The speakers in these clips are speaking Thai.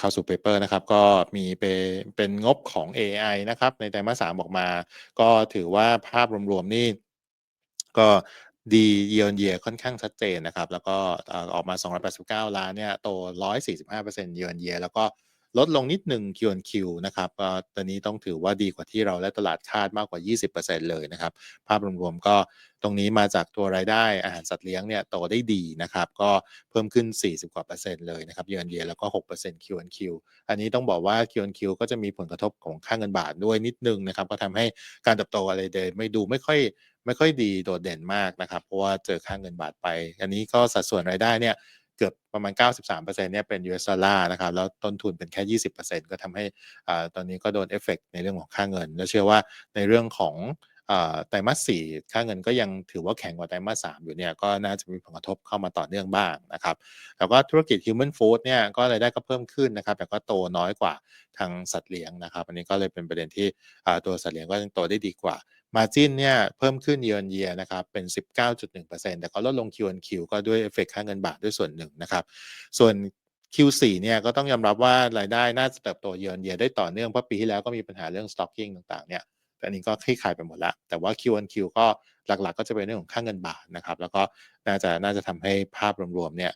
เข้าสู่เปเปอร์นะครับ ก็มีเป็นงบของ AI นะครับ ในไตรมาสสามออกมา ก็ถือว่าภาพรวมๆนี่ก็ดีเยียนเยียค่อนข้างชัดเจนนะครับ แล้วก็ออออกมา 289 ล้านเนี่ยโต 145%เยียนเยียแล้วก็ ลดลงนิดหนึ่ง Q on Q นะครับตอนนี้ต้องถือว่าดีกว่าที่เราและตลาดคาดมากกว่า 20%เลยนะครับ ภาพรวมๆก็ตรงนี้มาจากตัวรายได้อาหารสัตว์เลี้ยงเนี่ยโตได้ดีนะครับ ก็เพิ่มขึ้น 40 กว่าเปอร์เซ็นต์เลยนะครับ year on year แล้วก็ 6% Q on Q อันนี้ต้องบอกว่า Q on Q ก็จะมีผลกระทบของค่าเงินบาทด้วยนิดหนึ่งนะครับ ก็ทำให้การเติบโตอะไรเดยไม่ดูไม่ค่อยไม่ค่อยดีโดดเด่นมากนะครับ เพราะว่าเจอค่าเงินบาทไป อันนี้ก็สัดส่วนรายได้เนี่ย เกือบประมาณ 93%เนี่ยเป็น US ดอลลาร์นะครับแล้วต้นทุนเป็นแค่ 20%ก็ทำให้อ่าตอนนี้ก็โดนเอฟเฟกต์ในเรื่องของค่าเงิน แล้วเชื่อว่าในเรื่องของ ไตรมาส4ค่าเงินก็ยังถือว่าแข็งกว่าไตรมาส3อยู่เนี่ยก็น่าจะมีผลกระทบเข้ามาต่อเนื่องบ้างนะครับแล้วก็ธุรกิจ Human Food เนี่ยก็รายได้ก็เพิ่มขึ้นนะครับ แต่ก็โตน้อยกว่าทางสัตว์เลี้ยงนะครับ อันนี้ก็เลยเป็นประเด็นที่ตัวสัตว์เลี้ยงก็ยังโตได้ดีกว่า Margin เนี่ยเพิ่มขึ้น year on year นะครับเป็น 19.1%แต่ก็ลดลง Q&Q ก็ด้วยเอฟเฟกต์ค่าเงินบาทด้วยส่วนหนึ่งนะครับ ส่วน Q4 เนี่ยก็ต้องยอมรับว่ารายได้น่าจะเติบโต year on year ได้ต่อเนื่องเพราะปีที่แล้วก็มีปัญหาเรื่อง stocking ต่างๆเนี่ย แต่อันนี้ก็คลี่คลายไปหมดแล้ว แต่ว่า Q on Q ก็หลักๆ ก็จะเป็นเรื่องของค่าเงินบาทนะครับ แล้วก็น่าจะน่าจะทำให้ภาพรวมๆเนี่ย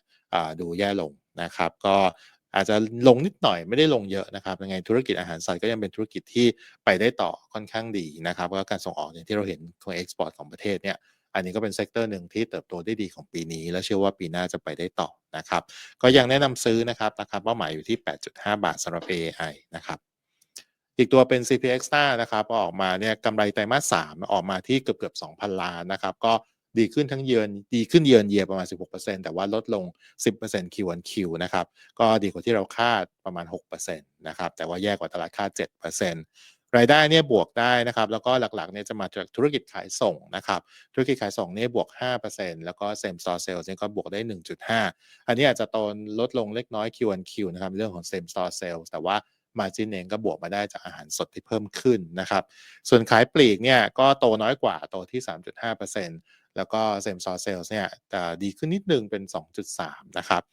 ดูแย่ลงนะครับ ก็อาจจะลงนิดหน่อยไม่ได้ลงเยอะนะครับยังไงธุรกิจอาหารสัตว์ก็ยังเป็นธุรกิจที่ไปได้ต่อค่อนข้างดีนะครับแล้วก็การส่งออกอย่างที่เราเห็นของเอ็กซ์พอร์ตของประเทศเนี่ยอันนี้ก็เป็นเซกเตอร์หนึ่งที่เติบโตได้ดีของปีนี้ และเชื่อว่าปีหน้าจะไปได้ต่อนะครับ ก็ยังแนะนำซื้อนะครับราคาเป้าหมายอยู่ที่ 8.5 บาทสำหรับ AI นะครับ อีกตัวเป็น CPX t a นะครับพอออกมาเนี่ยกำไรไตรมาส3ออกมาที่เกือบเกือบ2,000 ล้านนะครับ ก็ดีขึ้นทั้งเยือนดีขึ้นเยือนเยียประมาณ 16%แต่ว่าลดลง 10% Q on Q นะครับ ก็ดีกว่าที่เราคาดประมาณ 6%นะครับ แต่ว่าแย่กว่าตลาดคาด 7%รายได้เนี่ยบวกได้นะครับ แล้วก็หลักๆเนี่ยจะมาจากธุรกิจขายส่งนะครับ ธุรกิจขายส่งเนี่ยบวก 5%แล้วก็ Same Store Sales เนี่ยก็บวกได้ 1.5 อันนี้อาจจะโตลดลงเล็กน้อย Q on Q นะครับเรื่องของ Same Store Sales แต่ว่า มาจินเองก็บวกมาได้จากอาหารสดที่เพิ่มขึ้นนะครับ ส่วนขายปลีกเนี่ยก็โตน้อยกว่าโตที่ 3.5%แล้วก็เซมซอร์เซลส์เนี่ยจะดีขึ้นนิดนึงเป็น 2.3 นะครับ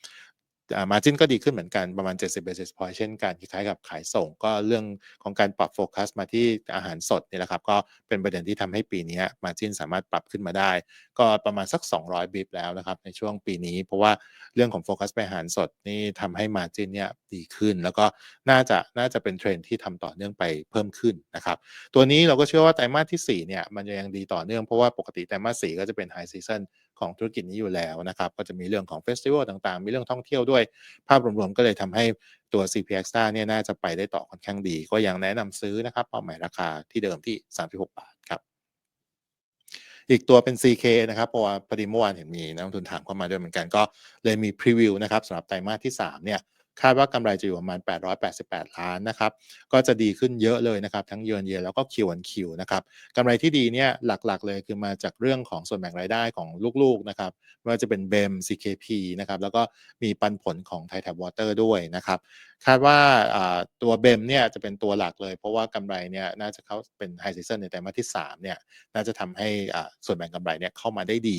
อ่า Margin ก็ดีขึ้นเหมือนกันประมาณ 70 basis point เช่นกันคล้ายๆกับขายส่งก็เรื่องของการปรับโฟกัสมาที่อาหารสดนี่แหละครับ ก็เป็นประเด็นที่ทำให้ปีนี้ Margin สามารถปรับขึ้นมาได้ ก็ประมาณสัก 200 บิปแล้วนะครับ ในช่วงปีนี้ เพราะว่าเรื่องของโฟกัสไปอาหารสดนี่ทำให้ Margin เนี่ยดีขึ้น แล้วก็น่าจะน่าจะเป็นเทรนด์ที่ทำต่อเนื่องไปเพิ่มขึ้นนะครับ ตัวนี้เราก็เชื่อว่าไตรมาสที่4เนี่ยมันจะยังดีต่อเนื่องเพราะว่าปกติไตรมาส4ก็จะเป็น High Season ของธุรกิจนี้อยู่แล้วนะครับ ก็จะมีเรื่องของเฟสติวัลต่างๆ มีเรื่องท่องเที่ยวด้วย ภาพรวมๆ ก็เลยทำให้ตัว CP Extra เนี่ยน่าจะไปได้ต่อค่อนข้างดี ก็ยังแนะนำซื้อนะครับเป้าหมายราคาที่เดิมที่ 36 บาทครับ อีกตัวเป็น CK นะครับเพราะว่าพอดีเมื่อวานเห็นมีนักลงทุนถามเข้ามาด้วยเหมือนกันก็เลยมีพรีวิวนะครับสำหรับไตรมาสที่3เนี่ย คาดว่ากำไรจะอยู่ประมาณ 888 ล้านนะครับ ก็จะดีขึ้นเยอะเลยนะครับ ทั้ง year on year แล้วก็ Q on Q นคิวนะครับกำไรที่ดีเนี่ยหลักๆเลยคือมาจากเรื่องของส่วนแบ่งรายได้ของลูกๆนะครับไม่ว่าจะเป็น BEM CKP นะครับแล้วก็มีปันผลของ Thai Tap Water ด้วยนะครับ คาดว่าตัว BEM เนี่ยจะเป็นตัวหลักเลย เพราะว่ากำไรเนี่ยน่าจะเข้าเป็น High Season ในไตรมาสที่3เนี่ยน่าจะทำให้ส่วนแบ่งกำไรเนี่ยเข้ามาได้ดี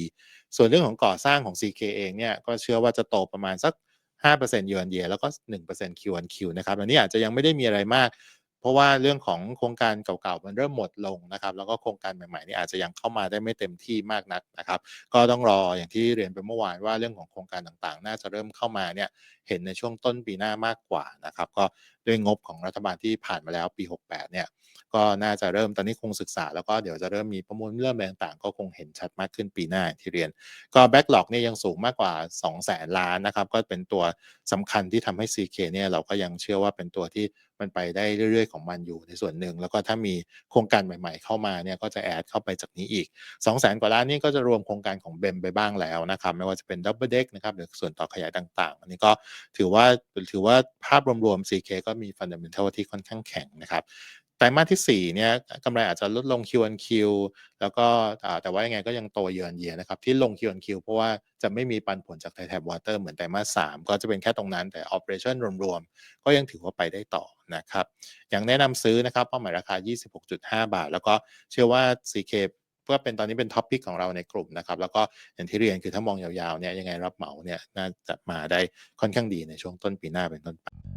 ส่วนเรื่องของก่อสร้างของ CK เองเนี่ยก็เชื่อว่าจะโตประมาณสัก 5% year on year แล้วก็ 1% Q on Q นะครับอันนี้อาจจะยังไม่ได้มีอะไรมาก เพราะว่าเรื่องของโครงการเก่าๆมันเริ่มหมดลงนะครับแล้วก็โครงการใหม่ๆนี่อาจจะยังเข้ามาได้ไม่เต็มที่มากนักนะครับ ก็ต้องรออย่างที่เรียนไปเมื่อวานว่าเรื่องของโครงการต่างๆ น่าจะเริ่มเข้ามาเนี่ยเห็นในช่วงต้นปีหน้ามากกว่านะครับ ก็ด้วยงบของรัฐบาลที่ผ่านมาแล้วปี 68 เนี่ยก็น่าจะเริ่มตอนนี้คงศึกษา แล้วก็เดี๋ยวจะเริ่มมีประมูลเริ่มอะไรต่างๆก็คงเห็นชัดมากขึ้นปีหน้าที่เรียน ก็แบ็กหลอกเนี่ยยังสูงมากกว่า2แสนล้านนะครับ ก็เป็นตัวสำคัญที่ทำให้ CK เนี่ยเราก็ยังเชื่อว่าเป็นตัวที่ มันไปได้เรื่อยๆ ของมันอยู่ในส่วนหนึ่ง แล้วก็ถ้ามีโครงการใหม่ๆ เข้ามาเนี่ยก็จะแอดเข้าไปจากนี้อีก 2 0 0 0 0 0 กว่าล้านนี่ก็จะรวมโครงการของเบมไปบ้างแล้วนะครับไม่ว่าจะเป็นดับเบิลเด็กนะครับหรือส่วนต่อขยายต่างๆ อันนี้ก็ถือว่าถือว่าภาพรวมๆ CK ก็มีฟันเดเมนทัลที่ค่อนข้างแข็งนะครับ ไตรมาสที่4เนี่ยกำไรอาจจะลดลง Q on Q แล้วก็แต่ว่ายังไงก็ยังโต year on year นะครับ ที่ลง Q on Q เพราะว่าจะไม่มีปันผลจาก Thai Tap Water เหมือนไตรมาส3ก็จะเป็นแค่ตรงนั้นแต่ operation รวมๆ ก็ยังถือว่าไปได้ต่อนะครับอยังแนะนำซื้อนะครับเป้าหมายราคา 26.5 บาท แล้วก็เชื่อว่า CK ก็เป็นตอนนี้เป็นท็อปพิกของเราในกลุ่มนะครับ แล้วก็อย่างที่เรียนคือถ้ามองยาวๆเนี่ยยังไงรับเหมาเนี่ยน่าจะมาได้ค่อนข้างดีในช่วงต้นปีหน้าเป็นต้นไป